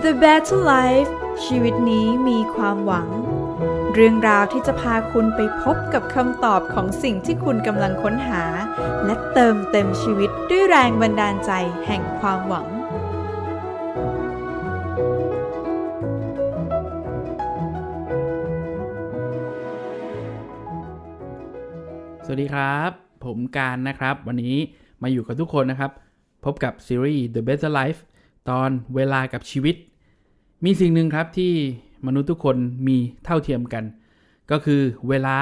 The Better Life ชีวิตนี้มีความหวัง เรื่องราวที่จะพาคุณไปพบกับคำตอบของสิ่งที่คุณกำลังค้นหา และเติมเต็มชีวิตด้วยแรงบันดาลใจแห่งความหวัง สวัสดีครับ ผมการนะครับ วันนี้มาอยู่กับทุกคนนะครับ พบกับซีรีส์ The Better Life ตอนเวลากับชีวิต มีสิ่งหนึ่งครับที่มนุษย์ทุกคนมีเท่าเทียมกัน ก็คือเวลา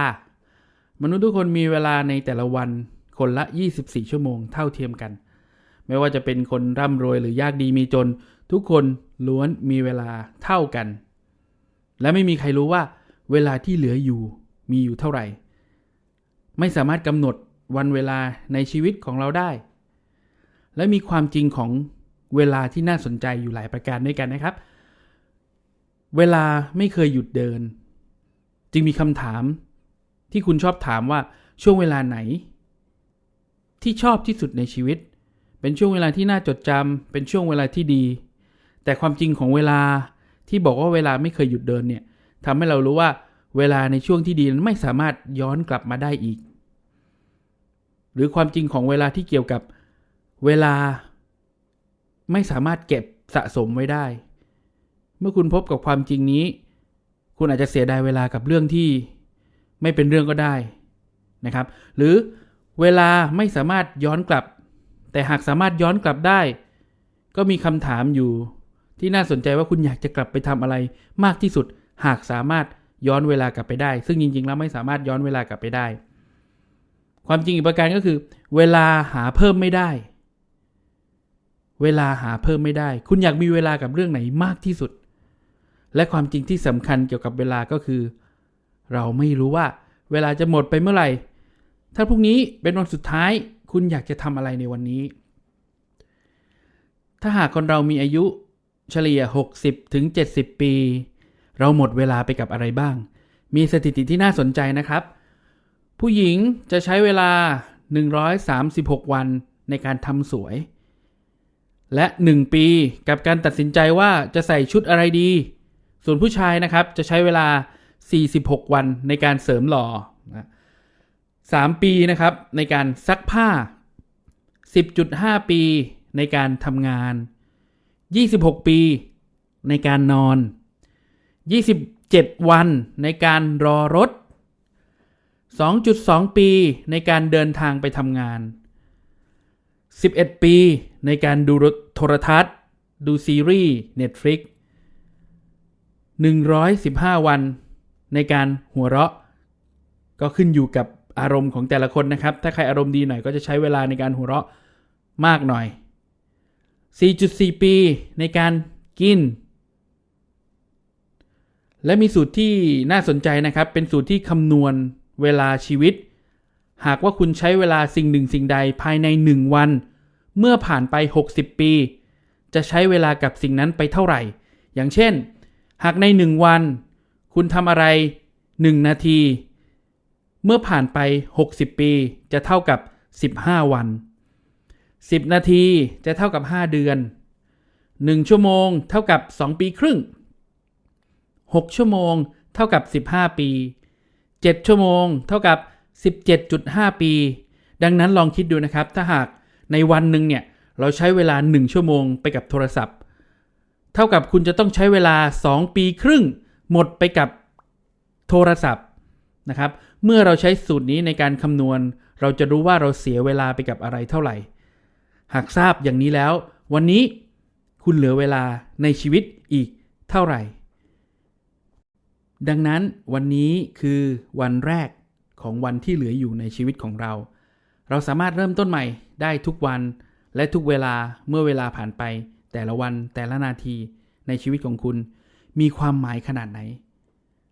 มนุษย์ทุกคนมีเวลาในแต่ละวันคนละ 24 ชั่วโมงเท่าเทียมกัน ไม่ว่าจะเป็นคนร่ำรวยหรือยากดีมีจน ทุกคนล้วนมีเวลาเท่ากัน และไม่มีใครรู้ว่า เวลาที่เหลืออยู่มีอยู่เท่าไหร่ ไม่สามารถกำหนดวันเวลาในชีวิตของเราได้ และมีความจริงของ เวลาที่น่าสนใจอยู่หลายประการด้วยกันนะครับ เวลาไม่เคยหยุดเดิน จึงมีคำถามที่คุณชอบถามว่าช่วงเวลาไหน ที่ชอบที่สุดในชีวิต เป็นช่วงเวลาที่น่าจดจำเป็นช่วงเวลาที่ดี แต่ความจริงของเวลาที่บอกว่าเวลาไม่เคยหยุดเดินเนี่ยทำให้เรารู้ว่าเวลาในช่วงที่ดีนั้นไม่สามารถย้อนกลับมาได้อีก หรือความจริงของเวลาที่เกี่ยวกับเวลา ไม่สามารถเก็บสะสมไว้ได้ เมื่อคุณพบกับความจริงนี้ คุณอาจจะเสียดายเวลากับเรื่องที่ไม่เป็นเรื่องก็ได้นะครับ หรือเวลาไม่สามารถย้อนกลับ แต่หากสามารถย้อนกลับได้ ก็มีคำถามอยู่ที่น่าสนใจว่าคุณอยากจะกลับไปทำอะไรมากที่สุด หากสามารถย้อนเวลากลับไปได้ ซึ่งจริงๆแล้วไม่สามารถย้อนเวลากลับไปได้ ความจริงอีกประการก็คือ เวลาหาเพิ่มไม่ได้ เวลาหาเพิ่มไม่ได้ คุณอยากมีเวลากับเรื่องไหนมากที่สุด และความจริงที่สำคัญเกี่ยวกับเวลาก็คือ เราไม่รู้ว่า เวลาจะหมดไปเมื่อไหร่ ถ้าพรุ่งนี้เป็นวันสุดท้าย คุณอยากจะทำอะไรในวันนี้ ถ้าหากคนเรามีอายุเฉลี่ย 60 ถึง 70 ปี เราหมดเวลาไปกับอะไรบ้าง มีสถิติที่น่าสนใจนะครับ ผู้หญิงจะใช้เวลา 136 วันในการทำสวย และ 1 ปีกับการตัดสินใจว่าจะใส่ชุดอะไรดี ส่วนผู้ชายนะครับจะใช้เวลา 46 วันในการเสริมหล่อนะ3ปีนะครับในการซักผ้า 10.5 ปีในการทำงาน 26 ปีในการนอน 27 วันในการรอรถ 2.2 ปีในการเดินทางไปทำงาน 11 ปีในการดูโทรทัศน์ ดูซีรีส์ Netflix 115 วันในการหัวเราะ ก็ขึ้นอยู่กับอารมณ์ของแต่ละคนนะครับ ถ้าใครอารมณ์ดีหน่อยก็จะใช้เวลาในการหัวเราะมากหน่อย 4.4 ปีในการกิน และมีสูตรที่น่าสนใจนะครับ เป็นสูตรที่คำนวณเวลาชีวิต หากว่าคุณใช้เวลาสิ่งหนึ่งสิ่งใดภายใน 1 วัน เมื่อผ่านไป 60 ปี จะใช้เวลากับสิ่งนั้นไปเท่าไหร่ อย่างเช่น หากใน 1 วัน คุณทำอะไร 1 นาที เมื่อผ่านไป 60 ปี จะเท่ากับ 15 วัน 10 นาทีจะเท่ากับ 5 เดือน 1 ชั่วโมง เท่ากับ 2 ปีครึ่ง 6 ชั่วโมง เท่ากับ 15 ปี 7 ชั่วโมง เท่ากับ 17.5 ปี ดังนั้นลองคิดดูนะครับ ถ้าหากในวันหนึ่งเนี่ย เราใช้เวลา 1 ชั่วโมงไปกับโทรศัพท์ เท่ากับคุณจะต้องใช้เวลา 2 ปีครึ่ง หมดไปกับโทรศัพท์นะครับ เมื่อเราใช้สูตรนี้ในการคำนวณ เราจะรู้ว่าเราเสียเวลาไปกับอะไรเท่าไหร่ หากทราบอย่างนี้แล้ว วันนี้คุณเหลือเวลาในชีวิตอีกเท่าไหร่ ดังนั้นวันนี้คือวันแรก ของวันที่เหลืออยู่ในชีวิตของเรา เราสามารถเริ่มต้นใหม่ได้ทุกวันและทุกเวลาเมื่อเวลาผ่านไป แต่ละวันแต่ละนาทีในชีวิตของคุณ มีความหมายขนาดไหน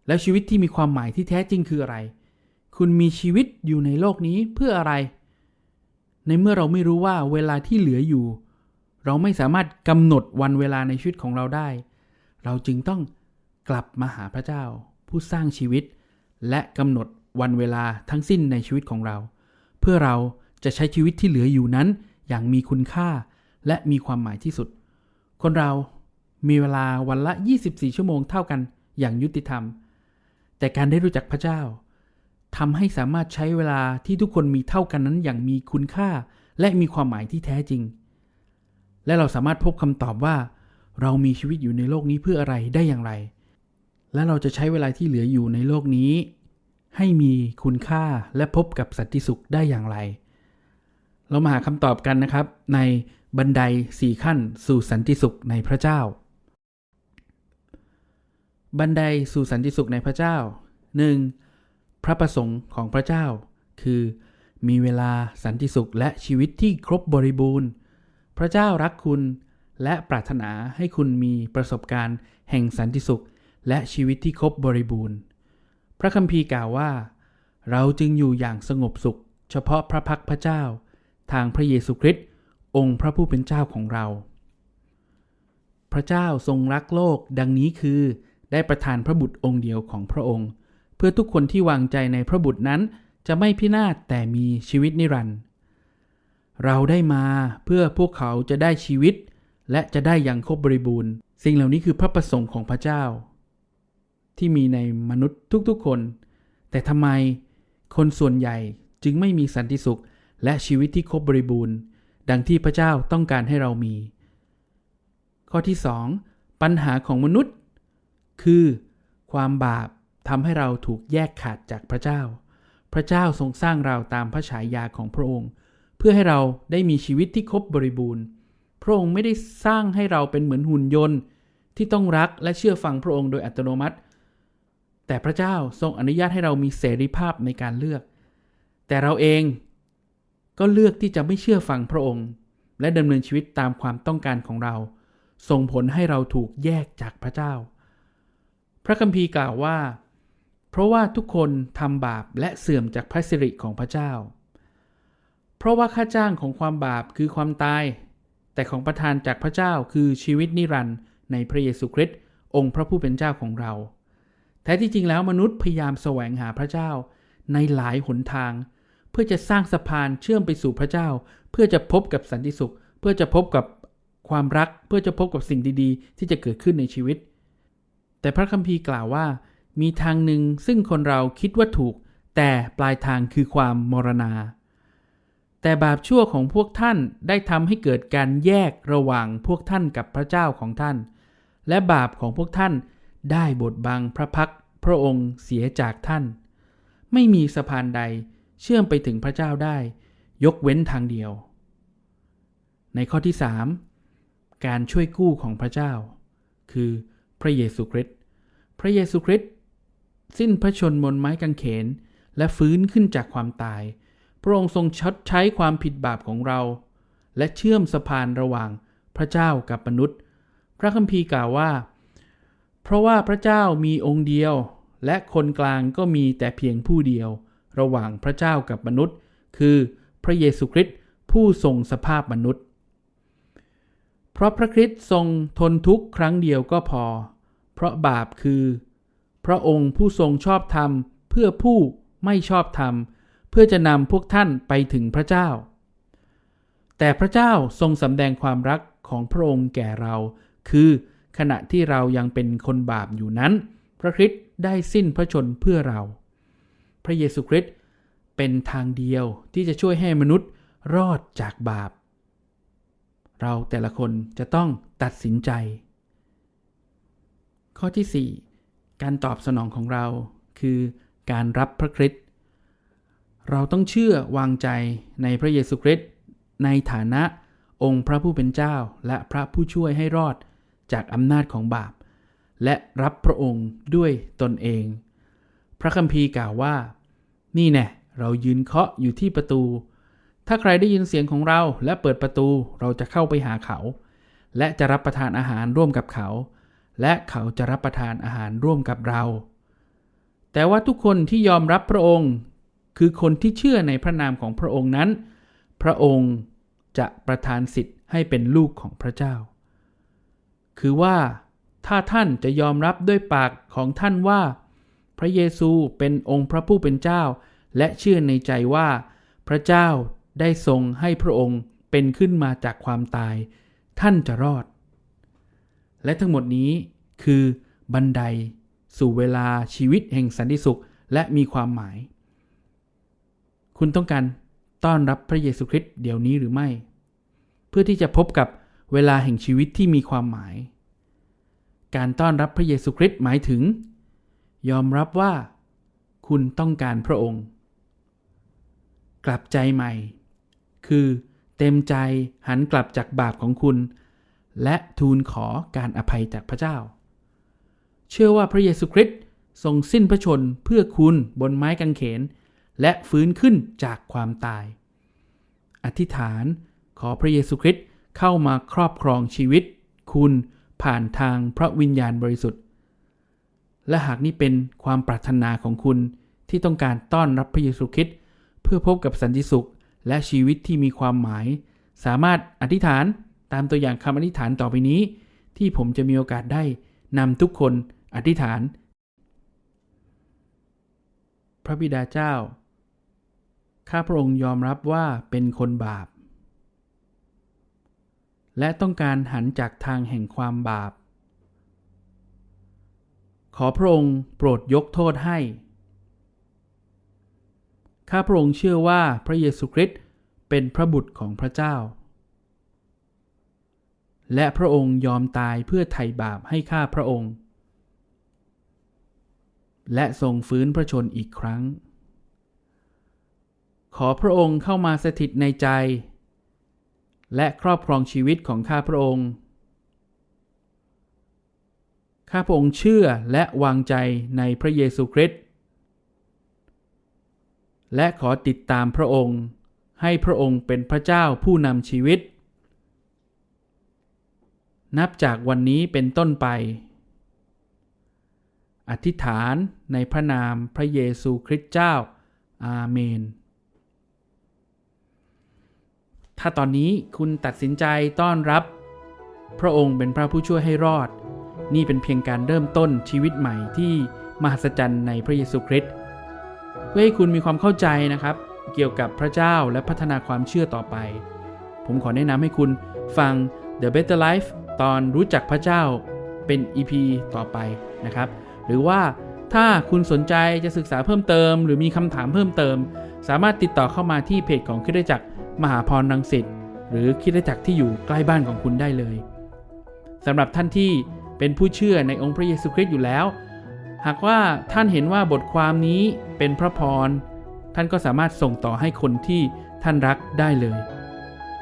แล้วชีวิตที่มีความหมายที่แท้จริงคืออะไร คุณมีชีวิตอยู่ในโลกนี้เพื่ออะไร ในเมื่อเราไม่รู้ว่าเวลาที่เหลืออยู่ เราไม่สามารถกำหนดวันเวลาในชีวิตของเราได้ เราจึงต้องกลับมาหาพระเจ้า ผู้สร้างชีวิต และกำหนด วันเวลาทั้งสิ้นในชีวิตของเรา เพื่อเราจะใช้ชีวิตที่เหลืออยู่นั้น อย่างมีคุณค่าและมีความหมายที่สุด คนเรามีเวลาวันละ 24 ชั่วโมงเท่ากันอย่างยุติธรรม แต่การได้รู้จักพระเจ้าทำให้สามารถใช้เวลาที่ทุกคนมีเท่ากันนั้นอย่างมีคุณค่า และมีความหมายที่แท้จริง และเราสามารถพบคำตอบว่า เรามีชีวิตอยู่ในโลกนี้เพื่ออะไรได้อย่างไร และเราจะใช้เวลาที่เหลืออยู่ในโลกนี้ ให้มีคุณค่าและพบกับสันติสุขได้อย่างไร เรามาหาคำตอบกันนะครับ ในบันไดสี่ขั้นสู่สันติสุขในพระเจ้า บันไดสู่สันติสุขในพระเจ้า 1. พระประสงค์ของพระเจ้า คือ มีเวลาสันติสุขและชีวิตที่ครบบริบูรณ์ พระเจ้ารักคุณและปรารถนาให้คุณมีประสบการณ์แห่งสันติสุขและชีวิตที่ครบบริบูรณ์ พระคัมภีร์กล่าวว่า เราจึงอยู่อย่างสงบสุข เฉพาะพระพักพระเจ้า ทางพระเยซูคริสต์องค์พระผู้เป็นเจ้าของเรา พระเจ้าทรงรักโลกดังนี้คือ ได้ประทานพระบุตรองค์เดียวของพระองค์ เพื่อทุกคนที่วางใจในพระบุตรนั้นจะไม่พินาศแต่มีชีวิตนิรันดร์เราได้มาเพื่อพวกเขาจะได้ชีวิต และจะได้อย่างครบบริบูรณ์ สิ่งเหล่านี้คือพระประสงค์ของพระเจ้า ที่มีในมนุษย์ทุกๆคน แต่ทำไมคนส่วนใหญ่จึงไม่มีสันติสุขและชีวิตที่ครบบริบูรณ์ ดังที่พระเจ้าต้องการให้เรามี ข้อที่ 2 ปัญหาของมนุษย์ คือ ความบาปทำให้เราถูกแยกขาดจากพระเจ้า พระเจ้าทรงสร้างเราตามพระฉายาของพระองค์ เพื่อให้เราได้มีชีวิตที่ครบบริบูรณ์ พระองค์ไม่ได้สร้างให้เราเป็นเหมือนหุ่นยนต์ ที่ต้องรักและเชื่อฟังพระองค์โดยอัตโนมัติ แต่พระเจ้าทรงอนุญาตให้เรามีเสรีภาพในการเลือก แต่เราเองก็เลือกที่จะไม่เชื่อฟังพระองค์ และดำเนินชีวิตตามความต้องการของเรา ส่งผลให้เราถูกแยกจากพระเจ้า พระคัมภีร์กล่าวว่า เพราะว่าทุกคนทำบาปและเสื่อมจากพระสิริของพระเจ้า เพราะว่าค่าจ้างของความบาปคือความตาย แต่ของประทานจากพระเจ้าคือชีวิตนิรันดร์ในพระเยซูคริสต์องค์พระผู้เป็นเจ้าของเรา ท้ที่จริงแล้วมนุษย์พยายามแสวงหาพระเจ้า ในหลายหนทาง เพื่อจะสร้างสะพานเชื่อมไปสู่พระเจ้า เพื่อจะพบกับสันติสุข เพื่อจะพบกับความรัก เพื่อจะพบกับสิ่งดีๆ ที่จะเกิดขึ้นในชีวิต แต่พระคัมภีร์กล่าวว่า มีทางหนึ่งซึ่งคนเราคิดว่าถูก แต่ปลายทางคือความมรณา แต่บาปชั่วของพวกท่านได้ทำให้เกิดการแยกระหว่างพวกท่านกับพระเจ้าของท่าน และบาปของพวกท่าน ได้บดบังพระพักพระองค์เสียจากท่าน ไม่มีสะพานใดเชื่อมไปถึงพระเจ้าได้ ยกเว้นทางเดียว ในข้อที่ 3 การช่วยกู้ของพระเจ้า คือพระเยซูคริสต์พระเยซูคริสต์สิ้นพระชนม์บนไม้กางเขน และฟื้นขึ้นจากความตาย พระองค์ทรงชดใช้ความผิดบาปของเรา และเชื่อมสะพานระหว่างพระเจ้ากับมนุษย์ พระคัมภีร์กล่าวว่า เพราะว่าพระเจ้ามีองค์เดียว และคนกลางก็มีแต่เพียงผู้เดียว ระหว่างพระเจ้ากับมนุษย์ คือพระเยซูคริสต์ผู้ทรงสภาพมนุษย์ เพราะพระคริสต์ทรงทนทุกข์ครั้งเดียวก็พอ เพราะบาปคือ พระองค์ผู้ทรงชอบธรรมเพื่อผู้ไม่ชอบธรรม เพื่อจะนำพวกท่านไปถึงพระเจ้า แต่พระเจ้าทรงสำแดงความรักของพระองค์แก่เรา คือ ขณะที่เรายังเป็นคนบาปอยู่นั้น พระคริสต์ได้สิ้นพระชนเพื่อเรา พระเยซูคริสต์เป็นทางเดียวที่จะช่วยให้มนุษย์รอดจากบาป เราแต่ละคนจะต้องตัดสินใจ ข้อที่ 4 การตอบสนองของเราคือการรับพระคริสต์เราต้องเชื่อวางใจในพระเยซูคริสต์ในฐานะองค์พระผู้เป็นเจ้าและพระผู้ช่วยให้รอด จากอำนาจของบาป และรับพระองค์ด้วยตนเอง พระคัมภีร์กล่าวว่า นี่แน่เรายืนเคาะอยู่ที่ประตู ถ้าใครได้ยินเสียงของเราและเปิดประตูเราจะเข้าไปหาเขา และจะรับประทานอาหารร่วมกับเขา และเขาจะรับประทานอาหารร่วมกับเรา แต่ว่าทุกคนที่ยอมรับพระองค์ คือคนที่เชื่อในพระนามของพระองค์นั้น พระองค์จะประทานสิทธิ์ให้เป็นลูกของพระเจ้า คือว่าถ้าท่านจะยอมรับด้วยปากของท่านว่า พระเยซูเป็นองค์พระผู้เป็นเจ้า และเชื่อในใจว่า พระเจ้าได้ทรงให้พระองค์เป็นขึ้นมาจากความตาย ท่านจะรอด และทั้งหมดนี้คือบันไดสู่เวลาชีวิตแห่งสันติสุขและมีความหมาย คุณต้องการต้อนรับพระเยซูคริสต์เดี๋ยวนี้หรือไม่ เพื่อที่จะพบกับ เวลาแห่งชีวิตที่มีความหมาย การต้อนรับพระเยซูคริสต์หมายถึง ยอมรับว่า คุณต้องการพระองค์ กลับใจใหม่ คือเต็มใจหันกลับจากบาปของคุณ และทูลขอการอภัยจากพระเจ้า เชื่อว่าพระเยซูคริสต์ทรงสิ้นพระชนเพื่อคุณบนไม้กางเขน และฟื้นขึ้นจากความตาย อธิษฐานขอพระเยซูคริสต์ เข้ามาครอบครองชีวิต คุณผ่านทางพระวิญญาณบริสุทธิ์ และหากนี่เป็นความปรารถนาของคุณที่ต้องการต้อนรับพระเยซูคริสต์เพื่อพบกับสันติสุขและชีวิตที่มีความหมาย สามารถอธิษฐานตามตัวอย่างคำอธิษฐานต่อไปนี้ ที่ผมจะมีโอกาสได้นำทุกคนอธิษฐาน พระบิดาเจ้า ข้าพระองค์ยอมรับว่าเป็นคนบาป และต้องการหันจากทางแห่งความบาป ขอพระองค์โปรดยกโทษให้ ข้าพระองค์เชื่อว่าพระเยซูคริสต์เป็นพระบุตรของพระเจ้า และพระองค์ยอมตายเพื่อไถ่บาปให้ข้าพระองค์ และทรงฟื้นพระชนอีกครั้ง ขอพระองค์เข้ามาสถิตในใจ และครอบครองชีวิตของข้าพระองค์ ข้าพระองค์เชื่อและวางใจในพระเยซูคริสต์ และขอติดตามพระองค์ ให้พระองค์เป็นพระเจ้าผู้นำชีวิต นับจากวันนี้เป็นต้นไป อธิษฐานในพระนามพระเยซูคริสต์เจ้า อาเมน ถ้าตอนนี้คุณตัดสินใจต้อนรับ พระองค์เป็นพระผู้ช่วยให้รอด นี่เป็นเพียงการเริ่มต้นชีวิตใหม่ที่มหัศจรรย์ในพระเยซูคริสต์เพื่อให้คุณมีความเข้าใจนะครับ เกี่ยวกับพระเจ้าและพัฒนาความเชื่อต่อไป ผมขอแนะนำให้คุณฟัง The Better Life ตอนรู้จักพระเจ้าเป็น EP ต่อไปนะครับ หรือว่าถ้าคุณสนใจจะศึกษาเพิ่มเติม หรือมีคำถามเพิ่มเติม สามารถติดต่อเข้ามาที่เพจของคริสตจักร มหาพรรังสิตหรือคริสตจักรที่อยู่ใกล้บ้านของคุณได้เลยสำหรับท่านที่เป็นผู้เชื่อในองค์พระเยซูคริสต์อยู่แล้ว หากว่าท่านเห็นว่าบทความนี้เป็นพระพร ท่านก็สามารถส่งต่อให้คนที่ท่านรักได้เลย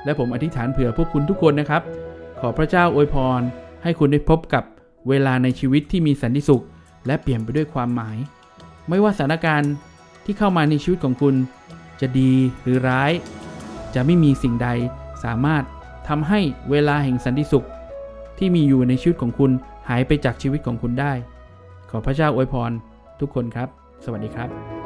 และผมอธิษฐานเผื่อพวกคุณทุกคนนะครับ ขอพระเจ้าอวยพร ให้คุณได้พบกับเวลาในชีวิตที่มีสันติสุข และเปลี่ยนไปด้วยความหมาย ไม่ว่าสถานการณ์ที่เข้ามาในชีวิตของคุณ จะดีหรือร้าย จะไม่มีสิ่งใดสามารถทำให้เวลาแห่งสันติสุข ที่มีอยู่ในชีวิตของคุณหายไปจากชีวิตของคุณได้ ขอพระเจ้าอวยพรทุกคนครับ สวัสดีครับ